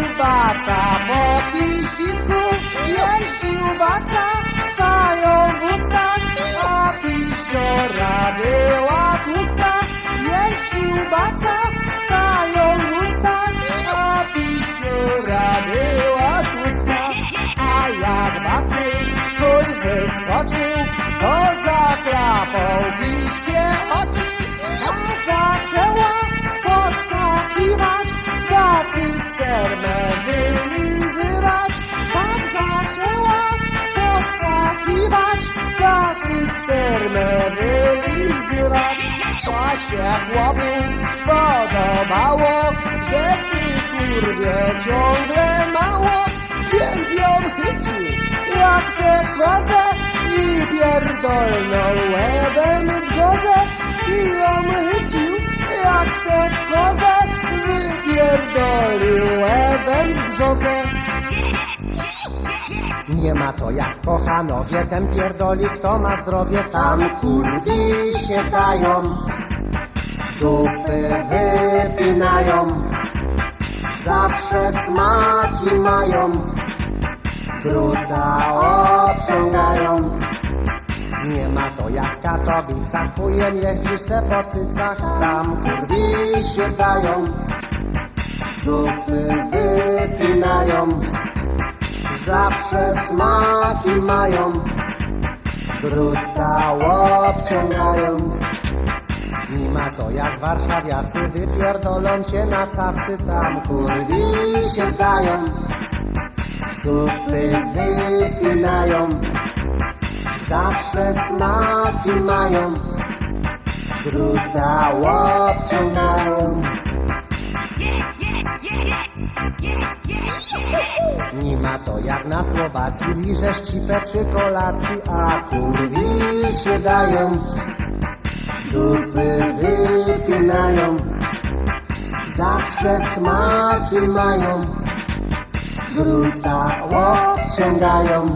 but I bought you. Się chłopu spodobało, że ty kurwie ciągle mało, więc ją chycił jak tę kozę i pierdolnął łebem brzozę. I ją chycił jak tę kozę wypierdolił łebem w brzozę. Nie ma to jak kochanowie, ten pierdoli, kto ma zdrowie, tam kurwi się dają, dupy wypinają, zawsze smaki mają, druta obciągają. Nie ma to jak w Katowicach, chujem jeździsz se po cycach, tam kurwi się dają, dupy wypinają. Zawsze smaki mają, druta obciągają. To jak warszawiacy, wypierdolą cię na cacy, tam kurwi się dają, dupy wypinają. Zawsze smaki mają, druta obciągają. Nie ma to jak na Słowacji, liżesz cipę przy kolacji, a kurwi się dają, zawsze smaki mają, druta obciągają.